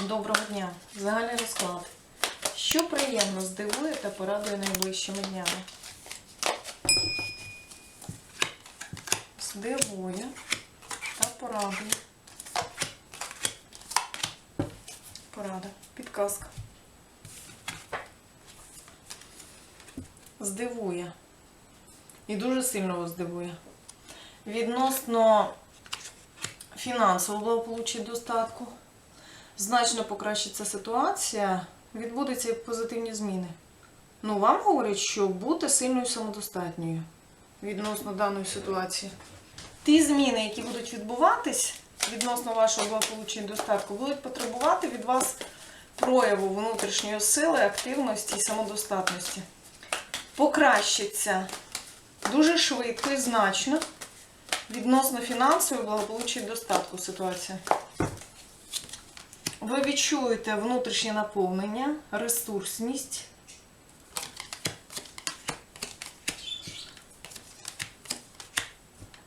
Доброго дня. Загальний розклад. Що приємно здивує та порадує найближчими днями? Здивує та порадує. Порада. Підказка. Здивує. І дуже сильно вас здивує. Відносно фінансового благополуччя достатку значно покращиться ситуація, відбудуться позитивні зміни. Ну, вам говорять, що бути сильною самодостатньою відносно даної ситуації. Ті зміни, які будуть відбуватись відносно вашого благополуччя і достатку, будуть потребувати від вас прояву внутрішньої сили, активності і самодостатності. Покращиться дуже швидко і значно відносно фінансової благополуччя і достатку ситуація. Ви відчуєте внутрішнє наповнення, ресурсність.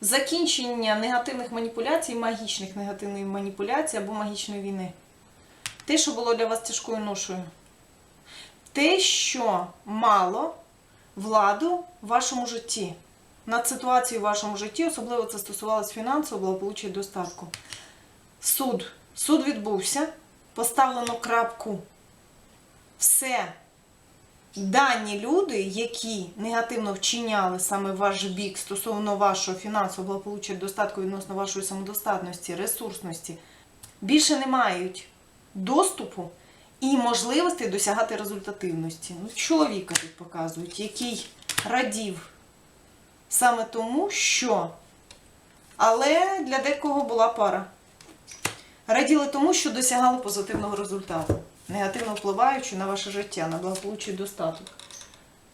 Закінчення негативних маніпуляцій, магічних негативних маніпуляцій або магічної війни. Те, що було для вас тяжкою ношою. Те, що мало владу в вашому житті. Над ситуацією в вашому житті, особливо це стосувалося фінансового благополуччя і достатку. Суд. Суд відбувся, поставлено крапку. Все. Дані люди, які негативно вчиняли саме ваш бік стосовно вашого фінансового благополуччя, достатку відносно вашої самодостатності, ресурсності, більше не мають доступу і можливості досягати результативності. Ну, чоловіка тут показують, який радів саме тому, що. Але для декого була пара. Раділи тому, що досягали позитивного результату, негативно впливаючи на ваше життя, на благополуччя і достаток.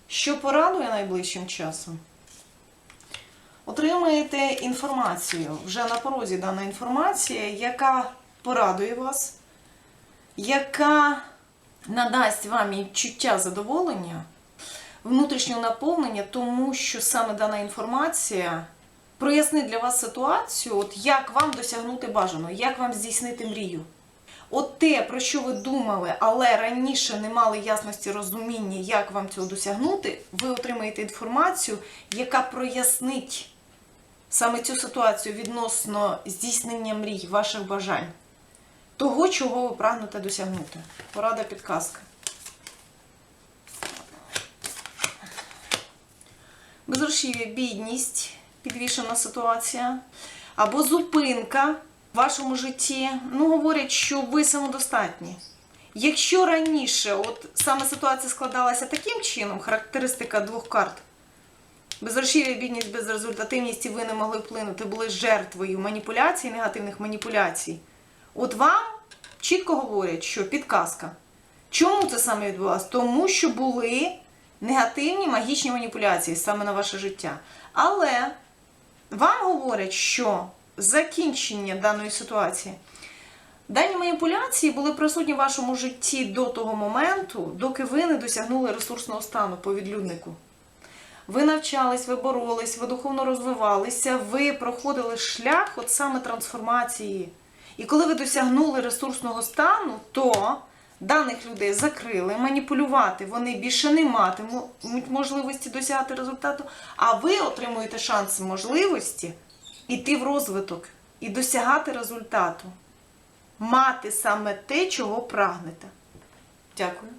Що порадує найближчим часом? Отримаєте інформацію, вже на порозі дана інформація, яка порадує вас, яка надасть вам відчуття задоволення, внутрішнього наповнення, тому що саме дана інформація прояснить для вас ситуацію, от як вам досягнути бажаного, як вам здійснити мрію. От те, про що ви думали, але раніше не мали ясності розуміння, як вам цього досягнути, ви отримаєте інформацію, яка прояснить саме цю ситуацію відносно здійснення мрій, ваших бажань, того, чого ви прагнете досягнути. Порада підказка. Безгрошів'я, бідність, підвішена ситуація, або зупинка в вашому житті. Ну, говорять, що ви самодостатні. Якщо раніше от саме ситуація складалася таким чином, характеристика двох карт, безгрошів'я, бідність, безрезультативність, і ви не могли вплинути, були жертвою маніпуляцій, негативних маніпуляцій. От вам чітко говорять, що підказка. Чому це саме відбувалося? Тому що були негативні магічні маніпуляції саме на ваше життя. Але вам говорять, що закінчення даної ситуації, дані маніпуляції були присутні в вашому житті до того моменту, доки ви не досягнули ресурсного стану по відлюднику. Ви навчались, ви боролись, ви духовно розвивалися, ви проходили шлях от саме трансформації. І коли ви досягнули ресурсного стану, то даних людей закрили, маніпулювати вони більше не матимуть можливості досягати результату, а ви отримуєте шанс можливості йти в розвиток і досягати результату. Мати саме те, чого прагнете. Дякую.